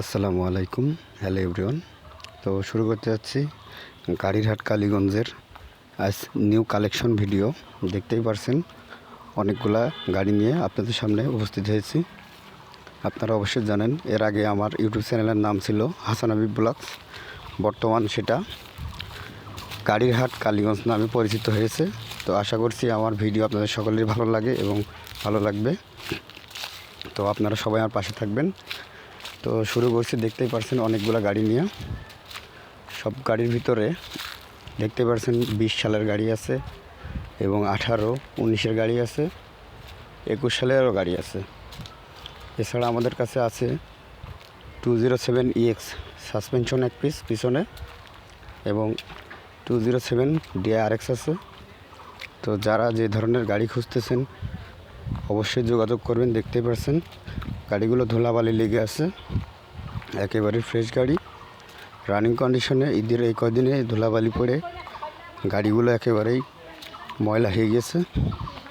আসসালামু আলাইকুম। Hello everyone. তো শুরু করতে যাচ্ছি গাড়িরহাট কালীগঞ্জের আজ নিউ কালেকশন ভিডিও। দেখতেই পারছেন, অনেকগুলা গাড়ি নিয়ে আপনাদের সামনে উপস্থিত হয়েছি। আপনারা অবশ্যই জানেন, এর আগে আমার ইউটিউব চ্যানেলের নাম ছিল হাসান হাবিব ব্লগস। বর্তমান সেটা গাড়িরহাট কালীগঞ্জ নামে পরিচিত হয়েছে। তো আশা করছি আমার ভিডিও আপনাদের সকলেরই ভালো লাগে এবং ভালো লাগবে। তো আপনারা সবাই আমার পাশে থাকবেন। তো শুরু করছি, দেখতেই পারছেন অনেকগুলো গাড়ি নিয়ে। সব গাড়ির ভিতরে দেখতে পারছেন বিশ সালের গাড়ি আছে এবং আঠারো উনিশের গাড়ি আছে, একুশ সালেরও গাড়ি আছে। এছাড়া আমাদের কাছে আছে two zero seven EX suspension এক পিস পিছনে এবং টু জিরো সেভেন ডিআরএক্স আছে। তো যারা যে ধরনের গাড়ি খুঁজতেছেন, অবশ্যই যোগাযোগ করবেন, দেখতেই পারছেন। গাড়িগুলো ধুলাবালি লেগে আছে। একেবারে ফ্রেশ গাড়ি। রানিং কন্ডিশনে ঈদের এই কদিনে ধুলাবালি পড়ে গাড়িগুলো একেবারেই ময়লা হয়ে গেছে।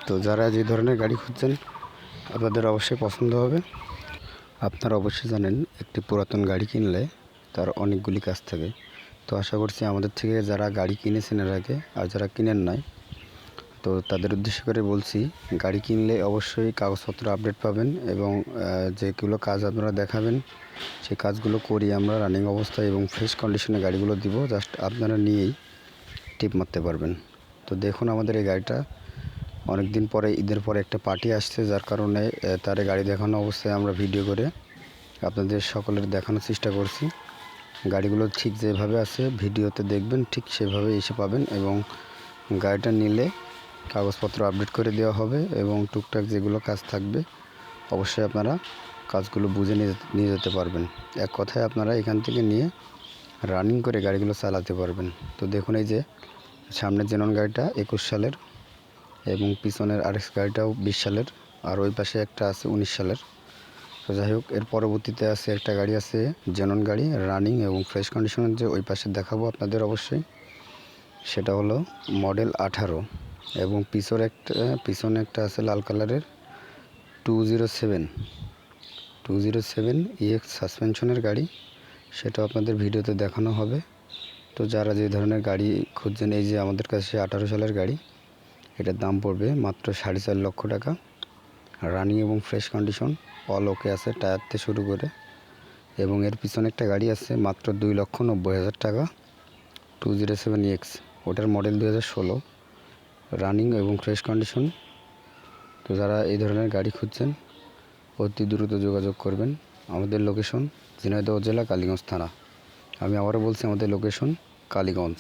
তো যারা যে ধরনের গাড়ি খুঁজছেন, আপনাদের অবশ্যই পছন্দ হবে। আপনারা অবশ্যই জানেন, একটি পুরাতন গাড়ি কিনলে তার অনেকগুলি কাজ থাকে। তো আশা করছি আমাদের থেকে যারা গাড়ি কিনেছেন এর আগে আর যারা কিনেন নাই তো তাদের উদ্দেশ্য করে বলছি, গাড়ি কিনলে অবশ্যই কাগজপত্র আপডেট পাবেন এবং যেগুলো কাজ আপনারা দেখাবেন সেই কাজগুলো করি আমরা রানিং অবস্থায় এবং ফ্রেশ কন্ডিশনে গাড়িগুলো দিব জাস্ট আপনারা নিয়েই টিপ মারতে পারবেন। তো দেখুন আমাদের এই গাড়িটা অনেক দিন পরে, ঈদের পরে একটা পার্টি আসছে, যার কারণে তার গাড়ি দেখানো অবস্থায় আমরা ভিডিও করে আপনাদের সকলের দেখানোর চেষ্টা করছি। গাড়িগুলো ঠিক যেভাবে আছে ভিডিওতে দেখবেন, ঠিক সেভাবে এসে পাবেন এবং গাড়িটা নিলে কাগজপত্র আপডেট করে দেওয়া হবে এবং টুকটাক যেগুলো কাজ থাকবে, অবশ্যই আপনারা কাজগুলো বুঝে নিয়ে যেতে- পারবেন। এক কথায় আপনারা এখান থেকে নিয়ে রানিং করে গাড়িগুলো চালাতে পারবেন। তো দেখুন এই যে সামনের জেনন গাড়িটা একুশ সালের এবং পিছনের আরেক গাড়িটাও বিশ সালের, আর ওই পাশে একটা আছে উনিশ সালের। তো যাই হোক, এর পরবর্তীতে আছে একটা গাড়ি আছে জেনন গাড়ি রানিং এবং ফ্রেশ কন্ডিশনের যে ওই পাশে দেখাবো আপনাদের অবশ্যই। সেটা হলো মডেল আঠারো। এবং পিছর একটা, পিছনে একটা আছে লাল কালারের two zero seven two zero seven EX সাসপেনশনের গাড়ি, সেটা আপনাদের ভিডিওতে দেখানো হবে। তো যারা যে ধরনের গাড়ি খুঁজছেন, এই যে আমাদের কাছে আঠারো সালের গাড়ি, এটার দাম পড়বে মাত্র সাড়ে চার লক্ষ টাকা। রানিং এবং ফ্রেশ কন্ডিশন, অল ওকে আছে টায়ার থেকে শুরু করে। এবং এর পিছনে একটা গাড়ি আছে মাত্র দুই লক্ষ নব্বই হাজার টাকা টু জিরো সেভেন এক্স ওটার মডেল দু হাজার ষোলো। রানিং এবং ফ্রেশ কন্ডিশন। তো যারা এই ধরনের গাড়ি খুঁজছেন, অতি দ্রুত যোগাযোগ করবেন আমাদের লোকেশন, ঝিনাইদহ জেলা, কালীগঞ্জ থানা। আমি আবারও বলছি, আমাদের লোকেশন, কালীগঞ্জ।